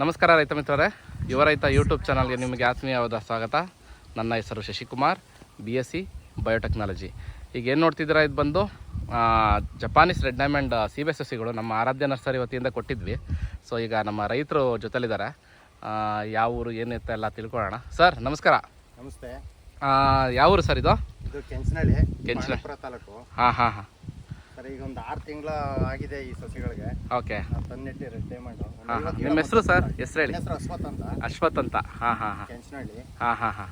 ನಮಸ್ಕಾರ ರೈತ ಮಿತ್ರರೇ. ಯುವ ರೈತ ಯೂಟ್ಯೂಬ್ ಚಾನಲ್ಗೆ ನಿಮಗೆ ಆತ್ಮೀಯವಾದ ಸ್ವಾಗತ. ನನ್ನ ಹೆಸರು Shashikumar B S C biotechnology ಈಗ ಏನು ನೋಡ್ತಿದ್ದೀರಾ? ಇದು ಬಂದು ಜಪಾನೀಸ್ ರೆಡ್ ಡೈಮಂಡ್ ಸೀಬೆ ಸಸಿಗಳು ನಮ್ಮ ಆರಾಧ್ಯ ನರ್ಸರಿ ವತಿಯಿಂದ ಕೊಟ್ಟಿದ್ವಿ. ಸೊ ಈಗ ನಮ್ಮ ರೈತರು ಜೊತೆಲಿದ್ದಾರೆ. ಯಾವ ಊರು ಏನಿರುತ್ತೆ ಎಲ್ಲ ತಿಳ್ಕೊಳ್ಳೋಣ. ಸರ್ ನಮಸ್ಕಾರ. ನಮಸ್ತೆ. ಯಾವ ಊರು ಸರ್ ಇದು? ಇದು ಕೆಂಚನಹಳ್ಳಿ ಕೆಂಚನಹಳ್ಳಿ. ತಾಲೂಕು. ಹಾಂ ಹಾಂ ಹಾಂ. ಸರ್ ಈಗ ಒಂದು ಆರು ತಿಂಗಳ ಆಗಿದೆ ಈ ಸಸಿಗಳಿಗೆ. ಓಕೆ. ನಾವು ತಂದಿಟ್ಟಿ ರೆಡ್ ಡೈಮಂಡ್ ಹಾಂ ಹಾಂ. ನಿಮ್ಮ ಹೆಸರು ಸರ್? ಹೆಸರು ಹೇಳಿ. ಹೆಸರು ಅಶ್ವಥ್ ಅಂತ. ಅಶ್ವಥ್ ಅಂತ. ಹಾಂ ಹಾಂ ಹಾಂ. ಕೆಂಚನಹಳ್ಳಿ. ಹಾಂ ಹಾಂ ಹಾಂ.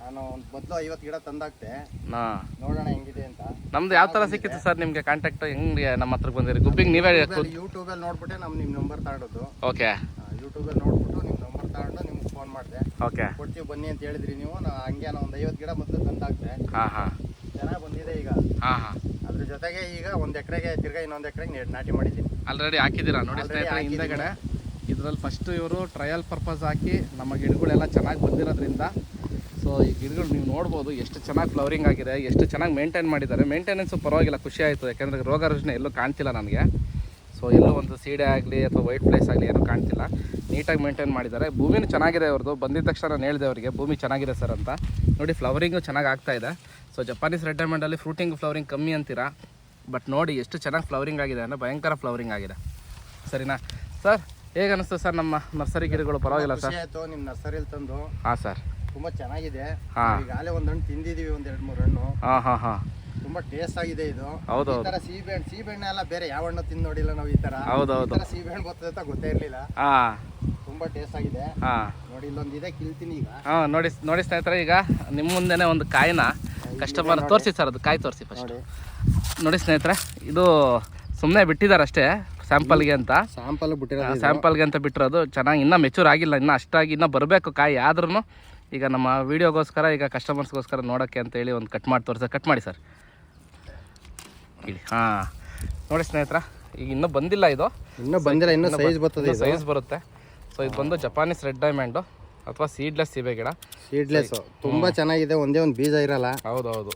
ನಾನು ಒಂದು ಮೊದಲು ಐವತ್ತು ಗಿಡ ತಂದಾಕ್ತೆ. ಹಾಂ. ನೋಡೋಣ ಹೆಂಗಿದೆ ಅಂತ. ನಮ್ದು ಯಾವ ಥರ ಸಿಕ್ಕಿತ್ತು ಸರ್ ನಿಮಗೆ ಕಾಂಟ್ಯಾಕ್ಟ್ ಹೆಂಗೆ ನಮ್ಮ ಹತ್ರಕ್ಕೆ ಬಂದಿರಿ? ಗುಬ್ಬಿಗೆ ನೀವೇ ಯೂಟ್ಯೂಬಲ್ಲಿ ನೋಡ್ಬಿಟ್ಟೆ ನಮ್ಮ ನಿಮ್ಮ ನಂಬರ್ ತಗೊಂಡದ್ದು ಓಕೆ. ಯೂಟ್ಯೂಬಲ್ಲಿ ನೋಡ್ಬಿಟ್ಟು ನಿಮ್ಮ ನಂಬರ್ ತಗೊಂಡು ನಿಮ್ಗೆ ಫೋನ್ ಮಾಡಿದೆ. ಓಕೆ. ಕೊಡ್ತೀವಿ ಬನ್ನಿ ಅಂತ ಹೇಳಿದ್ರಿ ನೀವು. ನಾ ಹಂಗೆ ನಾನು ಒಂದು ಐವತ್ತು ಗಿಡ ಮೊದಲು ತಂದಾಕ್ತೆ. ಹಾಂ ಹಾಂ. ಚೆನ್ನಾಗಿ ಬಂದಿದೆ ಈಗ. ಹಾಂ ಹಾಂ. ಅದ್ರ ಜೊತೆಗೆ ಈಗ ಒಂದು ಎಕರೆಗೆ ತಿರ್ಗಾ ಇನ್ನೊಂದು ಎಕರೆಗೆ ನಾಟಿ ಮಾಡಿದ್ದೀನಿ ಆಲ್ರೆಡಿ ಹಾಕಿದ್ದೀರಾ? ನೋಡಿ ಸ್ನೇಹಿತರೆ. ಹಿಂದೆಗಡೆ ಇದರಲ್ಲಿ ಫಸ್ಟ್ ಇವರು ಟ್ರಯಲ್ ಪರ್ಪಸ್ ಹಾಕಿ ನಮ್ಮ ಗಿಡಗಳೆಲ್ಲ ಚೆನ್ನಾಗಿ ಬಂದಿರೋದ್ರಿಂದ ಸೊ ಈ ಗಿಡಗಳು ನೀವು ನೋಡ್ಬೋದು ಎಷ್ಟು ಚೆನ್ನಾಗಿ ಫ್ಲವರಿಂಗ್ ಆಗಿದೆ ಎಷ್ಟು ಚೆನ್ನಾಗಿ ಮೇಂಟೈನ್ ಮಾಡಿದ್ದಾರೆ. ಮೇಂಟೆನೆನ್ಸು ಪರವಾಗಿಲ್ಲ ಖುಷಿ ಆಯಿತು. ಯಾಕೆಂದರೆ ರೋಗ ರುಜಿನ ಎಲ್ಲೂ ಕಾಣ್ತಿಲ್ಲ ನನಗೆ ಸೊ ಎಲ್ಲೂ ಒಂದು ಸೀಡೆ ಆಗಲಿ ಅಥವಾ ವೈಟ್ ಪ್ಲೇಸ್ ಆಗಲಿ ಏನೂ ಕಾಣ್ತಿಲ್ಲ. ನೀಟಾಗಿ ಮೇಂಟೈನ್ ಮಾಡಿದ್ದಾರೆ. ಭೂಮಿನೂ ಚೆನ್ನಾಗಿದೆ ಅವ್ರದ್ದು ಬಂದಿದ್ದ ತಕ್ಷಣ ನಾನು ಹೇಳಿದೆ ಅವರಿಗೆ ಭೂಮಿ ಚೆನ್ನಾಗಿದೆ ಸರ್ ಅಂತ. ನೋಡಿ ಫ್ಲವರಿಂಗು ಚೆನ್ನಾಗಿ ಆಗ್ತಾ ಇದೆ. ಸೊ ಜಪಾನೀಸ್ ರೆಡ್ ಡೈಮಂಡಲ್ಲಿ ಫ್ರೂಟಿಂಗ್ ಫ್ಲವರಿಂಗ್ ಕಮ್ಮಿ ಅಂತೀರಾ? ಬಟ್ ನೋಡಿ ಎಷ್ಟು ಚೆನ್ನಾಗಿ ಫ್ಲವರಿಂಗ್ ಆಗಿದೆ ಅಂದರೆ ಭಯಂಕರ ಫ್ಲವರಿಂಗ್ ಆಗಿದೆ. ಸರಿನಾ? ಸರ್ ಹೇಗೆ ಅನಿಸ್ತು ಸರ್ ನಮ್ಮ ನರ್ಸರಿ ಗಿಡಗಳು? ಪರವಾಗಿಲ್ಲ ಸರ್ ಆಯ್ತು ನಿಮ್ಮ ನರ್ಸರಿಲಿ ತಂದು. ಹಾಂ ಸರ್ ತುಂಬಾ ಚೆನ್ನಾಗಿದೆ. ಹಾ. ಈಗಾಗಲೇ ಒಂದು ಹಣ್ಣು ತಿಂದಿದೀವಿ ಒಂದು ಎರಡು ಮೂರು ಹಣ್ಣು. ಹಾಂ ಹಾಂ ಹಾಂ. ತುಂಬಾ ಟೇಸ್ಟ್ ಆಗಿದೆ ಇದು. ಹೌದು ಈ ತರ ಸೀಬೆ ಸೀಬೆಣ್ಣೆ ಎಲ್ಲ ಬೇರೆ ಯಾವ ಹಣ್ಣು ತಿಂದು ನೋಡಿಲ್ಲ ನಾವು ಈ ತರ. ಹೌದು, ಹೌದು. ತರ ಸೀಬೆಹಣ್ಣು ಬರ್ತದೆ ಅಂತ ಗೊತ್ತೇ ಇರಲಿಲ್ಲ. ಹಾಂ. ತುಂಬಾ ಟೇಸ್ಟ್ ಆಗಿದೆ. ಹಾಂ. ನೋಡಿ ಇದೆ ಕಿಲ್ತೀನಿ ಈಗ. ಹಾಂ ನೋಡಿ ನೋಡಿ ಸ್ನೇಹಿತರೆ ಈಗ ನಿಮ್ಮ ಮುಂದೆನೇ ಒಂದು ಕಾಯಿನ ಕಸ್ಟಮರ್ ತೋರಿಸಿ ಸರ್ ಅದು ಕಾಯಿ ತೋರಿಸಿ ಫಸ್ಟ್ ನೋಡಿ. ಸ್ನೇಹಿತರೆ ಇದು ಸುಮ್ಮನೆ ಬಿಟ್ಟಿದ್ದಾರೆ ಅಷ್ಟೇ ಸ್ಯಾಂಪಲ್ಗೆ ಅಂತ. ಸ್ಯಾಂಪಲ್ ಬಿಟ್ಟಿರೋದು. ಸ್ಯಾಂಪಲ್ಗೆ ಅಂತ ಬಿಟ್ಟಿರೋದು ಚೆನ್ನಾಗಿ ಇನ್ನೂ ಮೆಚೂರ್ ಆಗಿಲ್ಲ ಇನ್ನೂ ಅಷ್ಟಾಗಿ ಇನ್ನೂ ಬರಬೇಕು ಕಾಯಿ ಆದ್ರೂ ಈಗ ನಮ್ಮ ವೀಡಿಯೋಗೋಸ್ಕರ ಈಗ ಕಸ್ಟಮರ್ಸ್ಗೋಸ್ಕರ ನೋಡೋಕ್ಕೆ ಅಂತೇಳಿ ಒಂದು ಕಟ್ ಮಾಡಿ ತೋರಿಸ ಕಟ್ ಮಾಡಿ ಸರ್ ಇಲ್ಲಿ ಹಾಂ. ನೋಡಿ ಸ್ನೇಹಿತರ ಈಗ ಇನ್ನೂ ಬಂದಿಲ್ಲ ಇದು. ಇನ್ನೂ ಬಂದಿಲ್ಲ ಇನ್ನೂ ಸೈಜ್ ಬರ್ತದೆ ಸೈಜ್ ಬರುತ್ತೆ. ಸೊ ಇದು ಬಂದು ಜಪಾನೀಸ್ ರೆಡ್ ಡೈಮಂಡು ಅಥವಾ ಸೀಡ್ಲೆಸ್ ಸೀಬೆ ಗಿಡ. ಸೀಡ್ಲೆಸ್ ತುಂಬಾ ಚೆನ್ನಾಗಿದೆ ಒಂದೇ ಒಂದು ಬೀಜ ಇರಲ್ಲ. ಹೌದೌದು. ಹೌದು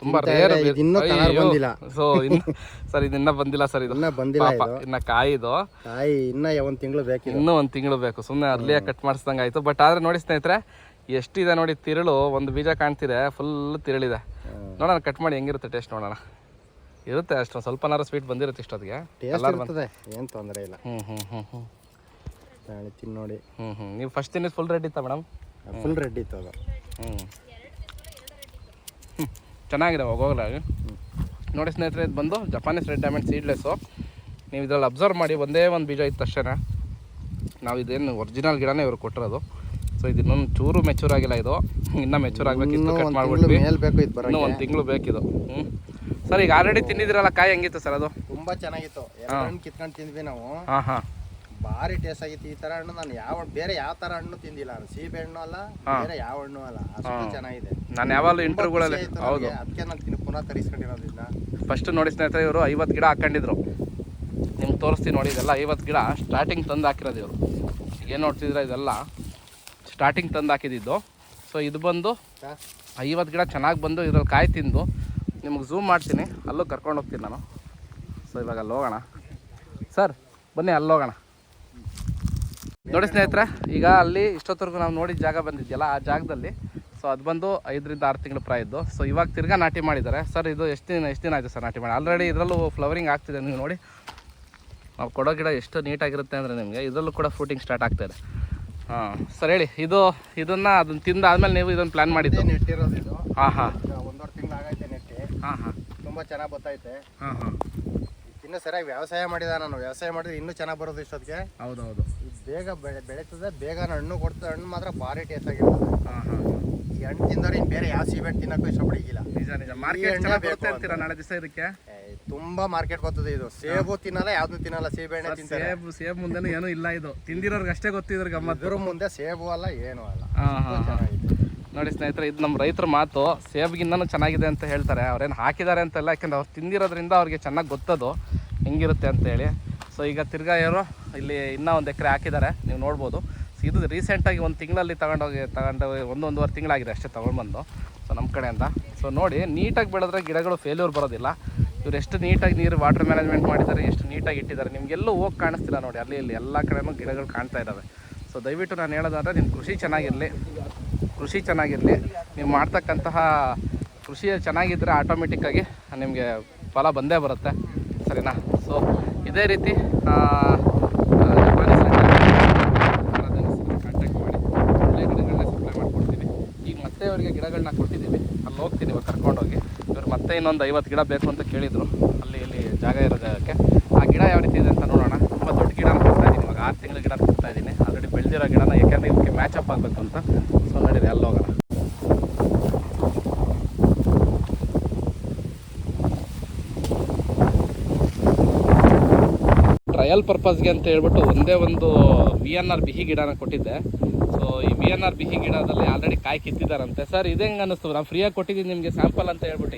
ತುಂಬಾ ರೇರ್ ಇದು ಇನ್ನೂ colour ಬಂದಿಲ್ಲ. ಸೊ ಇನ್ನು ಸರ್ ಇದು ಇನ್ನೂ ಬಂದಿಲ್ಲ ಸರ್ ಇದು. ಇನ್ನ ಬಂದಿಲ್ಲ ಪಾಪ ಇದು. ಇನ್ನ ಕಾಯಿ ಇನ್ನ ಒಂದ್ ತಿಂಗಳು ಬೇಕಿದೆ ಇನ್ನೂ ಒಂದು ತಿಂಗಳು ಬೇಕು. ಸುಮ್ಮನೆ ಅರ್ಲಿಯಾಗಿ ಕಟ್ ಮಾಡಿಸ್ದಂಗೆ ಆಯಿತು. ಬಟ್ ಆದರೆ ನೋಡಿ ಸ್ನೇಹಿತರೆ ಎಷ್ಟಿದೆ ನೋಡಿ ತಿರುಳು. ಒಂದು ಬೀಜ ಕಾಣ್ತಿದೆ ಫುಲ್ ತಿರುಳಿದೆ. ನೋಡೋಣ ಕಟ್ ಮಾಡಿ ಹೆಂಗಿರುತ್ತೆ ಟೇಸ್ಟ್ ನೋಡೋಣ. ಇರುತ್ತೆ ಅಷ್ಟೊಂದು. ಸ್ವಲ್ಪನಾರು ಸ್ವೀಟ್ ಬಂದಿರುತ್ತೆ ಇಷ್ಟೊತ್ತಿಗೆ. ಏನ್ ತೊಂದರೆ ಇಲ್ಲ. ಹ್ಞೂ ಹ್ಞೂ ಹ್ಞೂ ಹ್ಞೂ ನಾಳೆ ತಿನ್ ನೋಡಿ. ಹ್ಞೂ ಹ್ಞೂ ನೀವು ಫಸ್ಟ್ ತಿನ್ನಿಸ್ ಫುಲ್ ರೆಡ್ ಇತ್ತಾ ಮೇಡಮ್ ಫುಲ್ ರೆಡ್ ಇತ್ತು ಅದು. ಹ್ಞೂ ಚೆನ್ನಾಗಿದೆ ಹೋಗೋಗ್ಲಾಗ ನೋಡಿ ಸ್ನೇಹಿತರೆ ಇದು ಬಂದು ಜಪಾನೀಸ್ ರೆಡ್ ಡೈಮಂಡ್ ಸೀಡ್ಲೆಸ್ಸು ನೀವು ಇದರಲ್ಲಿ ಅಬ್ಸರ್ವ್ ಮಾಡಿ ಒಂದೇ ಒಂದು ಬೀಜ ಇತ್ತು ತಕ್ಷಣ ನಾವು ಇದೇನು ಒರಿಜಿನಲ್ ಗಿಡನೇ ಇವರು ಕೊಟ್ಟಿರೋದು. ಸೊ ಇದು ಇನ್ನೊಂದು ಚೂರು ಮೆಚೂರ್ ಆಗಿಲ್ಲ ಇದು. ಇನ್ನೂ ಮೆಚೂರ್ ಆಗಬೇಕಿತ್ತು ಇನ್ನೂ ಕಟ್ ಮಾಡ್ಬಿಟ್ವಿ. ಇದು ಇನ್ನೂ ಒಂದು ತಿಂಗಳು ಬೇಕಿದು. ಹ್ಞೂ ಸರ್ ಈಗ ಆಲ್ರೆಡಿ ತಿಂದಿದ್ದೀರಲ್ಲ ಕಾಯಿ ಹೆಂಗಿತ್ತು ಸರ್ ಅದು? ತುಂಬ ಚೆನ್ನಾಗಿತ್ತು. ಕಿತ್ಕೊಂಡು ತಿಂದ್ವಿ ನಾವು. ಹಾಂ ಹಾಂ. ಭಾರಿ ಟೇಸ್ಟ್ ಆಗಿತ್ತು ಈ ತರ ಹಣ್ಣು. ನಾನು ಯಾವ ಬೇರೆ ಯಾವ ತರ ಹಣ್ಣು ತಿಂದಿಲ್ಲ. ನಾನು ಸೀಬೆ ಹಣ್ಣು ಅಲ್ಲ ಬೇರೆ ಯಾವ ಹಣ್ಣು ಅಲ್ಲ. ಅಷ್ಟು ಚೆನ್ನಾಗಿದೆ. ನಾನು ಯಾವಾಗಲೂ ಇಂಟರ್ವ್ಯೂಗಳಲ್ಲಿ ಹೌದು. ಅದಕ್ಕೆ ನಾನು ತಿನ್ ಪುನಃ ತರಿಸ್ಕೊಂಡಿರೋದ್ರಿಂದ. ಫಸ್ಟ್ ನೋಡಿ ಸ್ನೇಹಿತರೆ ಇವರು ಐವತ್ತು ಗಿಡ ಹಾಕೊಂಡಿದ್ರು ನಿಮ್ಗೆ ತೋರಿಸ್ತೀನಿ ನೋಡಿ ಇದೆಲ್ಲ ಐವತ್ತು ಗಿಡ ಸ್ಟಾರ್ಟಿಂಗ್ ತಂದು ಹಾಕಿರೋದು ಇವರು. ಏನು ನೋಡ್ತಿದ್ರೆ ಇದೆಲ್ಲ? ಸ್ಟಾರ್ಟಿಂಗ್ ತಂದು ಹಾಕಿದ್ದು. ಸೊ ಇದು ಬಂದು ಐವತ್ತು ಗಿಡ ಚೆನ್ನಾಗಿ ಬಂದು ಇದ್ರಲ್ಲಿ ಕಾಯಿ ತಿಂದು ನಿಮ್ಗೆ ಝೂಮ್ ಮಾಡ್ತೀನಿ. ಅಲ್ಲೂ ಕರ್ಕೊಂಡು ಹೋಗ್ತೀನಿ ನಾನು. ಸೊ ಇವಾಗ ಅಲ್ಲಿ ಹೋಗೋಣ ಸರ್ ಬನ್ನಿ ಅಲ್ಲಿ ಹೋಗೋಣ ನೋಡಿ ಸ್ನೇಹಿತರೆ ಈಗ ಅಲ್ಲಿ ಇಷ್ಟೊತ್ತರೆಗೂ ನಾವು ನೋಡಿದ ಜಾಗ ಬಂದಿದ್ಯಲ್ಲ ಆ ಜಾಗದಲ್ಲಿ ಸೊ ಅದು ಬಂದು ಐದರಿಂದ ಆರು ತಿಂಗಳು ಪ್ರಾಯದ್ದು ಸೊ ಇವಾಗ ತಿರ್ಗಾ ನಾಟಿ ಮಾಡಿದ್ದಾರೆ. ಸರ್ ಇದು ಎಷ್ಟು ದಿನ ಎಷ್ಟು ದಿನ ಆಯಿತು ಸರ್ ನಾಟಿ ಮಾಡಿ? ಆಲ್ರೆಡಿ ಇದರಲ್ಲೂ ಫ್ಲವರಿಂಗ್ ಆಗ್ತಿದೆ ನೀವು ನೋಡಿ. ನಾವು ಕೊಡೋ ಗಿಡ ಎಷ್ಟು ನೀಟಾಗಿರುತ್ತೆ ಅಂದರೆ ನಿಮಗೆ ಇದರಲ್ಲೂ ಕೂಡ ಫ್ರೂಟಿಂಗ್ ಸ್ಟಾರ್ಟ್ ಆಗ್ತಾಯಿದೆ ಹಾಂ ಸರ್ ಹೇಳಿ ಇದು ಇದನ್ನು ಅದನ್ನು ತಿಂದಾದ್ಮೇಲೆ ನೀವು ಇದನ್ನು ಪ್ಲ್ಯಾನ್ ಮಾಡಿದ್ದು? ನೆಟ್ಟಿರೋದು ಇದು. ಹಾಂ ಹಾಂ. ಒಂದೂವರೆ ತಿಂಗಳು ಆಗೈತೆ ನೆಟ್ಟಿ. ಹಾಂ ಹಾಂ. ತುಂಬ ಚೆನ್ನಾಗಿ ಬರ್ತೈತೆ ಹಾಂ ಹಾಂ. ಇನ್ನೂ ಸರಿಯಾಗಿ ವ್ಯವಸಾಯ ಮಾಡಿದ ನಾನು ವ್ಯವಸಾಯ ಮಾಡಿದ್ರೆ ಇನ್ನೂ ಚೆನ್ನಾಗಿ ಬರೋದು ಇಷ್ಟೊತ್ತಿಗೆ. ಹೌದು ಹೌದು ಇದು ಬೇಗ ಬೆಳೆ ಬೆಳೀತದೆ. ಬೇಗ ಹಣ್ಣು ಕೊಡ್ತದೆ. ಹಣ್ಣು ಮಾತ್ರ ಭಾರಿ ಟೇಸ್ಟ್ ಆಗಿರ್ತದೆ ಹಾಂ ಹಾಂ ಈ ಹಣ್ಣು ತಿಂದವ್ರು ಇನ್ನು ಬೇರೆ ಯಾವ ಸೀಬೆ ತಿನ್ನಕ್ಕೂ ಇಷ್ಟಪಡಿಗಿಲ್ಲ. ನಿಜ ನಿಜ. ಮಾರ್ಕೆಟ್ ಎಣ್ಣೆ ಚೆನ್ನಾಗಿ ಬೇಕು ಬರುತ್ತೆ ಅಂತೀರಾ ನಾಳೆ ದಿವಸ ಇದಕ್ಕೆ? ಏ, ತುಂಬಾ ಮಾರ್ಕೆಟ್ ಬರ್ತದೆ ಇದು. ಸೇಬು ತಿನ್ನಲ್ಲ ಯಾವ್ದು ತಿನ್ನಲ್ಲ. ಸೇಬೆ ತಿಂತಾರೆ. ಸೇಬು ಸೇಬು ಮುಂದೆ ಏನೂ ಇಲ್ಲ ಇದು. ತಿಂದಿರೋರ್ಗೆ ಅಷ್ಟೇ ಗೊತ್ತಿದ್ರ ಗಮ್ಮತ್ತು. ಇದ್ರ ಮುಂದೆ ಸೇಬು ಅಲ್ಲ ಏನು ಅಲ್ಲ. ಹಾಂ ಹಾಂ ಹಾಂ. ಚೆನ್ನಾಗಿದೆ. ನೋಡಿ ಸ್ನೇಹಿತರೆ ಇದು ನಮ್ಮ ರೈತರ ಮಾತು. ಸೇಬ್ಗಿನ್ನೂ ಚೆನ್ನಾಗಿದೆ ಅಂತ ಹೇಳ್ತಾರೆ. ಅವ್ರೇನು ಹಾಕಿದ್ದಾರೆ ಅಂತಲ್ಲ ಯಾಕಂದ್ರೆ ಅವ್ರು ತಿಂದಿರೋದ್ರಿಂದ ಅವ್ರಿಗೆ ಚೆನ್ನಾಗಿ ಗೊತ್ತದು. ಹೆಂಗಿರುತ್ತೆ ಅಂತೇಳಿ ಸೊ ಈಗ ತಿರ್ಗಾ ಇವರು ಇಲ್ಲಿ ಇನ್ನೂ ಒಂದು ಎಕರೆ ಹಾಕಿದ್ದಾರೆ. ನೀವು ನೋಡ್ಬೋದು. ಸೊ ಇದು ರೀಸೆಂಟಾಗಿ ಒಂದು ತಿಂಗಳಲ್ಲಿ ತಗೊಂಡೋಗಿ ತಗೊಂಡು ಒಂದು ಒಂದೂವರೆ ತಿಂಗಳಾಗಿದೆ ಅಷ್ಟೇ ತೊಗೊಂಡ್ಬಂದು. ಸೊ ನಮ್ಮ ಕಡೆಯಿಂದ ಸೊ ನೋಡಿ, ನೀಟಾಗಿ ಬೆಳೆದ್ರೆ ಗಿಡಗಳು ಫೇಲ್ಯೂರ್ ಬರೋದಿಲ್ಲ. ಇವ್ರು ಎಷ್ಟು ನೀಟಾಗಿ ನೀರು ವಾಟರ್ ಮ್ಯಾನೇಜ್ಮೆಂಟ್ ಮಾಡಿದ್ದಾರೆ, ಎಷ್ಟು ನೀಟಾಗಿ ಇಟ್ಟಿದ್ದಾರೆ. ನಿಮಗೆಲ್ಲೂ ಹೋಗಿ ಕಾಣಿಸ್ತಿಲ್ಲ ನೋಡಿ, ಅಲ್ಲಿ ಇಲ್ಲಿ ಎಲ್ಲ ಕಡೆಯೂ ಗಿಡಗಳು ಕಾಣ್ತಾ ಇದ್ದಾವೆ ಸೊ ದಯವಿಟ್ಟು ನಾನು ಹೇಳೋದಾದ್ರೆ ನಿಮ್ಮ ಕೃಷಿ ಚೆನ್ನಾಗಿರಲಿ. ಕೃಷಿ ಚೆನ್ನಾಗಿರಲಿ. ನೀವು ಮಾಡ್ತಕ್ಕಂತಹ ಕೃಷಿ ಚೆನ್ನಾಗಿದ್ದರೆ ಆಟೋಮೆಟಿಕ್ಕಾಗಿ ನಿಮಗೆ ಫಲ ಬಂದೇ ಬರುತ್ತೆ. ಸರಿನಾ? ಸೊ ಇದೇ ರೀತಿ ಕಾಂಟ್ಯಾಕ್ಟ್ ಮಾಡಿ. ಒಳ್ಳೆಯ ಸಪ್ಲೈ ಮಾಡ್ಕೊಡ್ತೀನಿ ಈಗ ಮತ್ತೆ ಅವರಿಗೆ ಗಿಡಗಳನ್ನ ಕೊಟ್ಟಿದ್ದೀವಿ. ಅಲ್ಲಿ ಹೋಗ್ತೀನಿ ಇವಾಗ ಕರ್ಕೊಂಡೋಗಿ. ಇವ್ರು ಮತ್ತೆ ಇನ್ನೊಂದು ಐವತ್ತು ಗಿಡ ಬೇಕು ಅಂತ ಕೇಳಿದರು. ಅಲ್ಲಿ, ಇಲ್ಲಿ ಜಾಗ ಇರೋ ಜಾಗಕ್ಕೆ. ಆ ಗಿಡ ಯಾವ ರೀತಿ ಇದೆ ಅಂತ ನೋಡೋಣ. ತುಂಬ ದೊಡ್ಡ ಗಿಡ ಕೊಡ್ತಾ ಇದ್ದೀನಿ. ಇವಾಗ ಆರು ತಿಂಗಳ ಗಿಡ ಕೊಡ್ತಾ ಇದ್ದೀನಿ. ಆಲ್ರೆಡಿ ಬೆಳೆದಿರೋ ಗಿಡನ ಯಾಕೆಂದರೆ ಇದಕ್ಕೆ ಮ್ಯಾಚಪ್ ಆಗಬೇಕು ಅಂತ. ಸೊ ನೋಡಿದೆ ಅಲ್ಲಿ ಹೋಗೋಣ. ಟ್ರಯಲ್ ಪರ್ಪಸ್ಗೆ ಅಂತ ಹೇಳ್ಬಿಟ್ಟು ಒಂದೇ ಒಂದು ವಿ ಎನ್ ಆರ್ ಬಿಹಿ ಗಿಡನ ಕೊಟ್ಟಿದ್ದೆ. ಸೊ ಈ ವಿ ಎನ್ ಆರ್ ಬಿಹಿ ಗಿಡದಲ್ಲಿ ಆಲ್ರೆಡಿ ಕಾಯಿ ಕಿತ್ತಿದಾರಂತೆ ಸರ್ ಇದು ಹೆಂಗೆ ಅನ್ನಿಸ್ತು? ನಾವು ಫ್ರೀಯಾಗಿ ಕೊಟ್ಟಿದ್ದೀನಿ ನಿಮಗೆ ಸ್ಯಾಂಪಲ್ ಅಂತ ಹೇಳ್ಬಿಟ್ಟು.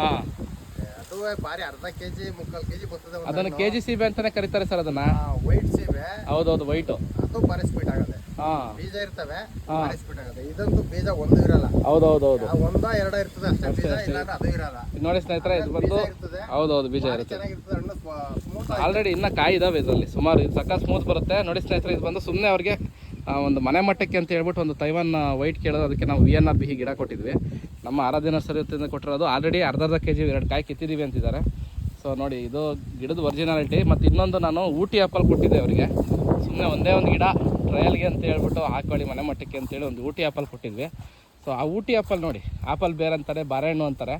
ಹಾಂ. ಅದು ಬಾರಿ ಅರ್ಧ ಕೆಜಿ ಮುಕ್ಕಾಲ್ ಕೆಜಿ ಬರ್ತದೆ ಅದನ್ನು ಕೆ ಜಿ ಸೀಬೆ ಅಂತಾನೆ ಕರೀತಾರೆ ಸರ್ ಅದನ್ನ. ವೈಟ್ ಸೀಬೆ ಹೌದೌದು ವೈಟು ಅದು ಬಾರಿ ಸ್ವೀಟ್ ಆಗುತ್ತೆ. ಬೀಜ ಇರ್ತವೆ ಇದಂತೂ ಬೀಜ ಒಂದು ಇರಲ್ಲ. ಹೌದೌದೌದು. ಹೌದು ಒಂದ ಎರಡ ಇರ್ತದೆ ಅಷ್ಟೇ. ಬೀಜ ಇಲ್ಲಾಂದ್ರೆ ಅದು ಇರಲ್ಲ. ನೋಡಿ ಸ್ನೇಹಿತರೆ ಇದು ಬಂದು ಹೌದು ಹೌದೌದು ಬೀಜ ಇರುತ್ತೆ. ಆಲ್ರೆಡಿ ಇನ್ನ ಕಾಯಿ ಇದಾವೆ ಇದರಲ್ಲಿ. ಸುಮಾರು ಇದು ಸಕ್ಕ ಸ್ಮೂತ್ ಬರುತ್ತೆ. ನೋಡಿ ಸ್ನೇಹಿತರೆ ಇದು ಬಂದು ಸುಮ್ಮನೆ ಅವ್ರಿಗೆ ಒಂದು ಮನೆ ಮಟ್ಟಕ್ಕೆ ಅಂತ ಹೇಳ್ಬಿಟ್ಟು ಒಂದು ತೈವಾನ್ ವೈಟ್ ಕೇಳೋದು ಅದಕ್ಕೆ ನಾವು ವಿ ಎನ್ ಆರ್ ಬಿಹಿ ಗಿಡ ಕೊಟ್ಟಿದ್ವಿ. ನಮ್ಮ ಆರಾಧ್ಯ ನರ್ಸರಿ ಹೊತ್ತಿಂದ ಕೊಟ್ಟಿರೋದು. ಆಲ್ರೆಡಿ ಅರ್ಧ ಅರ್ಧ ಕೆ ಜಿ ಎರಡು ಕಾಯಿ ಕಿತ್ತಿದ್ದೀವಿ ಅಂತಿದ್ದಾರೆ. ಸೊ ನೋಡಿ ಇದು ಗಿಡದ ಒರಿಜಿನಾಲಿಟಿ ಮತ್ತು ಇನ್ನೊಂದು ನಾನು ಊಟಿ ಆ್ಯಪಲ್ ಕೊಟ್ಟಿದ್ದೆ ಅವರಿಗೆ. ಸುಮ್ಮನೆ ಒಂದೇ ಒಂದು ಗಿಡ. ಟ್ರಯಲ್ಗೆ ಅಂತ ಹೇಳ್ಬಿಟ್ಟು ಹಾಕೊಳ್ಳಿ ಮನೆ ಮಟ್ಟಕ್ಕೆ ಅಂತೇಳಿ ಒಂದು ಊಟಿ ಆ್ಯಪಲ್ ಕೊಟ್ಟಿದ್ವಿ. ಸೊ ಆ ಊಟಿ ಆ್ಯಪಲ್ ನೋಡಿ ಆ್ಯಪಲ್ ಬೇರೆ ಅಂತಾರೆ ಬಾರೆಹಣ್ಣು ಅಂತಾರೆ.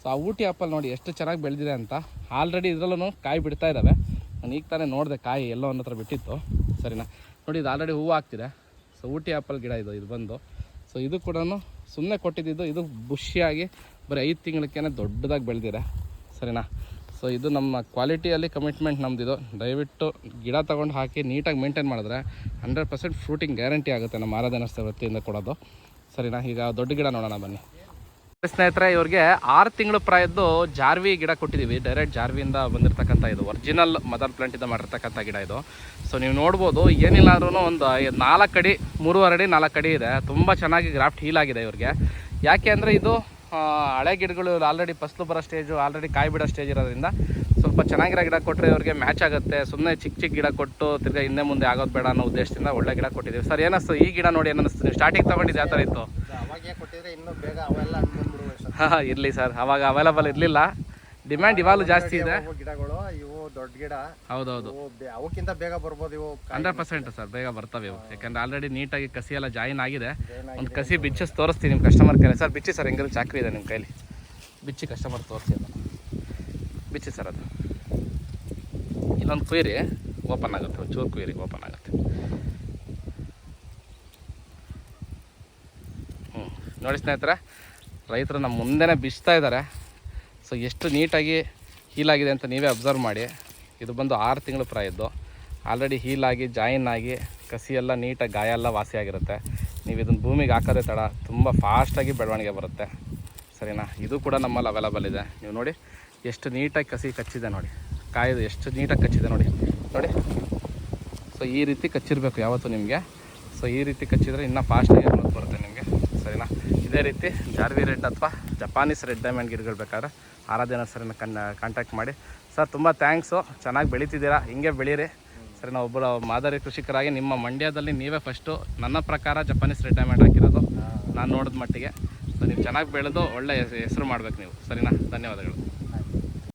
ಸೊ ಆ ಊಟಿ ಆ್ಯಪಲ್ ನೋಡಿ ಎಷ್ಟು ಚೆನ್ನಾಗಿ ಬೆಳೆದಿದೆ ಅಂತ ಆಲ್ರೆಡಿ ಇದರಲ್ಲೂ ಕಾಯಿ ಬಿಡ್ತಾ ಇದ್ದಾವೆ ನಾನು ಈಗ ತಾನೇ ನೋಡಿದೆ ಕಾಯಿ ಎಲ್ಲೋ ಅನ್ನೋ ಹತ್ರ ಬಿಟ್ಟಿತ್ತು. ಸರಿನಾ? ನೋಡಿ ಇದು ಆಲ್ರೆಡಿ ಹೂವು ಆಗ್ತಿದೆ ಸೊ ಊಟಿ ಆ್ಯಪಲ್ ಗಿಡ ಇದು ಇದು ಬಂದು. ಸೊ ಇದು ಕೂಡ ಸುಮ್ಮನೆ ಕೊಟ್ಟಿದ್ದು, ಇದು ಬುಷಿಯಾಗಿ ಬರೀ ಐದು ತಿಂಗಳಕ್ಕೇನೆ ದೊಡ್ಡದಾಗಿ ಬೆಳೆದಿದೆ. ಸರಿನಾ? ಸೊ ಇದು ನಮ್ಮ ಕ್ವಾಲಿಟಿಯಲ್ಲಿ ಕಮಿಟ್ಮೆಂಟ್ ನಮ್ಮದಿದು ದಯವಿಟ್ಟು ಗಿಡ ತೊಗೊಂಡು ಹಾಕಿ ನೀಟಾಗಿ ಮೇಂಟೈನ್ ಮಾಡಿದ್ರೆ ಹಂಡ್ರೆಡ್ ಪರ್ಸೆಂಟ್ ಫ್ರೂಟಿಂಗ್ ಗ್ಯಾರಂಟಿ ಆಗುತ್ತೆ ನಮ್ಮ ಆರಾಧನಾ ವೃತ್ತಿಯಿಂದ ಕೊಡೋದು. ಸರಿನಾ? ಈಗ ದೊಡ್ಡ ಗಿಡ ನೋಡೋಣ ಬನ್ನಿ. ಸ್ನೇಹಿತರೆ, ಇವ್ರಿಗೆ ಆರು ತಿಂಗಳು ಪ್ರಾಯದ್ದು ಜಾರ್ವಿ ಗಿಡ ಕೊಟ್ಟಿದ್ದೀವಿ ಡೈರೆಕ್ಟ್ ಜಾರ್ವಿಯಿಂದ ಬಂದಿರತಕ್ಕಂಥ ಇದು. ಒರಿಜಿನಲ್ ಮದರ್ ಪ್ಲಾಂಟಿಂದ ಮಾಡಿರ್ತಕ್ಕಂಥ ಗಿಡ ಇದು. ಸೊ ನೀವು ನೋಡ್ಬೋದು ಏನಿಲ್ಲ ಅಂದ್ರೂ ಒಂದು ನಾಲ್ಕು ಅಡಿ ಮೂರುವರೆ ಅಡಿ ನಾಲ್ಕು ಅಡಿ ಇದೆ. ತುಂಬ ಚೆನ್ನಾಗಿ ಗ್ರಾಫ್ಟ್ ಹೀಲ್ ಆಗಿದೆ ಇವ್ರಿಗೆ. ಯಾಕೆ ಅಂದರೆ ಇದು ಹಳೆ ಗಿಡಗಳು ಆಲ್ರೆಡಿ ಫಸ್ಲು ಬರೋ ಸ್ಟೇಜು ಆಲ್ರೆಡಿ ಕಾಯಿ ಬಿಡೋ ಸ್ಟೇಜ್ ಇರೋದ್ರಿಂದ ಸ್ವಲ್ಪ ಚೆನ್ನಾಗಿರೋ ಗಿಡ ಕೊಟ್ಟರೆ ಇವ್ರಿಗೆ ಮ್ಯಾಚ್ ಆಗುತ್ತೆ. ಸುಮ್ಮನೆ ಚಿಕ್ಕ ಚಿಕ್ಕ ಗಿಡ ಕೊಟ್ಟು ತಿರ್ಗಾ ಹಿಂದೆ ಮುಂದೆ ಆಗೋದು ಬೇಡ ಅನ್ನೋ ಉದ್ದೇಶದಿಂದ ಒಳ್ಳೆ ಗಿಡ ಕೊಟ್ಟಿದ್ದೀವಿ. ಸರ್ ಏನಿಸ್ತು? ಈ ಗಿಡ ನೋಡಿ ಏನಿಸ್ತು ನೀವು? ಸ್ಟಾರ್ಟಿಂಗ್ ತೊಗೊಂಡಿದ್ದು ಯಾವ ಥರ ಇತ್ತು? ಅವಾಗೇ ಕೊಟ್ಟಿದ್ರೆ ಇನ್ನೂ ಬೇಗ ಅವೆಲ್ಲ ಹಣ್ಣು ಬಂದ್ಬಿಡುವೆ ಅಷ್ಟೊತ್ತಿಗೆ. ಹಾಂ ಇರಲಿ ಸರ್ ಅವಾಗ ಅವೈಲಬಲ್ ಇರಲಿಲ್ಲ. ಡಿಮ್ಯಾಂಡ್ ಇವಾಗಲೂ ಜಾಸ್ತಿ ಇದೆ. ಗಿಡಗಳು ಇವು ದೊಡ್ಡ ಗಿಡ. ಹೌದೌದು. ಇವು ಬೆ- ಅವಕ್ಕಿಂತ ಬೇಗ ಬರ್ಬೋದು ಇವು ಕಾಯಿ ಹಂಡ್ರೆಡ್ ಪರ್ಸೆಂಟ್ ಸರ್ ಬೇಗ ಬರ್ತವೆ ಇವು. ಯಾಕಂದ್ರೆ ಆಲ್ರೆಡಿ ನೀಟಾಗಿ ಕಸಿ ಎಲ್ಲ ಜಾಯಿನ್ ಆಗಿದೆ. ಒಂದು ಕಸಿ ಬಿಚ್ಚಿಸ್ ತೋರಿಸ್ತೀನಿ ನಿಮ್ಮ ಕಸ್ಟಮರ್ ಕೈಲಿ ಸರ್ ಬಿಚ್ಚಿ ಸರ್ ಹೆಂಗಿದ್ರು ಚಾಕ್ರಿ ಇದೆ ನಿಮ್ಮ ಕೈಲಿ? ಬಿಚ್ಚಿ ಕಸ್ಟಮರ್ ತೋರಿಸಿ ಅದನ್ನು. ಬಿಚ್ಚಿ ಸರ್ ಅದು. ಇಲ್ಲೊಂದು ಕುಯ್ರಿ ಓಪನ್ ಆಗುತ್ತೆ ಒಂಚೂರು ಕುಯ್ರಿ ಓಪನ್ ಆಗುತ್ತೆ. ಹ್ಞೂ ನೋಡಿ ಸ್ನೇಹಿತರೆ ರೈತರು ನಮ್ಮ ಮುಂದೆನೇ ಬಿಚ್ತಾ ಇದ್ದಾರೆ. ಸೊ ಎಷ್ಟು ನೀಟಾಗಿ ಹೀಲಾಗಿದೆ ಅಂತ ನೀವೇ ಅಬ್ಸರ್ವ್ ಮಾಡಿ. ಇದು ಬಂದು ಆರು ತಿಂಗಳು ಪ್ರಾಯದ್ದು ಆಲ್ರೆಡಿ ಹೀಲಾಗಿ, ಜಾಯಿನ್ ಆಗಿ ಕಸಿ ಎಲ್ಲ ನೀಟಾಗಿ ಗಾಯ ಎಲ್ಲ ವಾಸಿಯಾಗಿರುತ್ತೆ ನೀವು ಇದನ್ನು ಭೂಮಿಗೆ ಹಾಕೋದೇ ತಡ, ತುಂಬ ಫಾಸ್ಟಾಗಿ ಬೆಳವಣಿಗೆ ಬರುತ್ತೆ. ಸರಿನಾ? ಇದು ಕೂಡ ನಮ್ಮಲ್ಲಿ ಅವೈಲಬಲ್ ಇದೆ. ನೀವು ನೋಡಿ, ಎಷ್ಟು ನೀಟಾಗಿ ಕಸಿ ಕಚ್ಚಿದೆ ನೋಡಿ. ಕಾಯ್ದು ಎಷ್ಟು ನೀಟಾಗಿ ಕಚ್ಚಿದೆ ನೋಡಿ. ನೋಡಿ. ಸೊ ಈ ರೀತಿ ಕಚ್ಚಿರಬೇಕು ಯಾವತ್ತೂ ನಿಮಗೆ. ಸೊ ಈ ರೀತಿ ಕಚ್ಚಿದರೆ ಇನ್ನೂ ಫಾಸ್ಟಾಗಿ ಬರುತ್ತೆ ನಿಮಗೆ. ಸರಿನಾ? ಇದೇ ರೀತಿ ಜಾರ್ವಿ ರೆಡ್ ಅಥವಾ ಜಪಾನೀಸ್ ರೆಡ್ ಡೈಮಂಡ್ ಗಿಡಗಳು ಬೇಕಾದ್ರೆ ಆರಾಧ್ಯ ಸರ್ನ ಕನ್ ಕಾಂಟ್ಯಾಕ್ಟ್ ಮಾಡಿ. ಸರ್ ತುಂಬ ಥ್ಯಾಂಕ್ಸು ಚೆನ್ನಾಗಿ ಬೆಳೀತಿದ್ದೀರಾ? ಹಿಂಗೆ ಬೆಳೀರಿ. ಸರಿ ನಾವು ಒಬ್ಬರು ಮಾದರಿ ಕೃಷಿಕರಾಗಿ ನಿಮ್ಮ ಮಂಡ್ಯದಲ್ಲಿ ನೀವೇ ಫಸ್ಟು ನನ್ನ ಪ್ರಕಾರ ಜಪಾನೀಸ್ ರೆಡ್ ಡೈಮಂಡ್ ಹಾಕಿರೋದು ನಾನು ನೋಡಿದ ಮಟ್ಟಿಗೆ. ಸೊ ನೀವು ಚೆನ್ನಾಗಿ ಬೆಳೆದು ಒಳ್ಳೆಯ ಹೆಸರು ಮಾಡ್ಬೇಕು ನೀವು. ಸರಿನಾ? ಧನ್ಯವಾದಗಳು.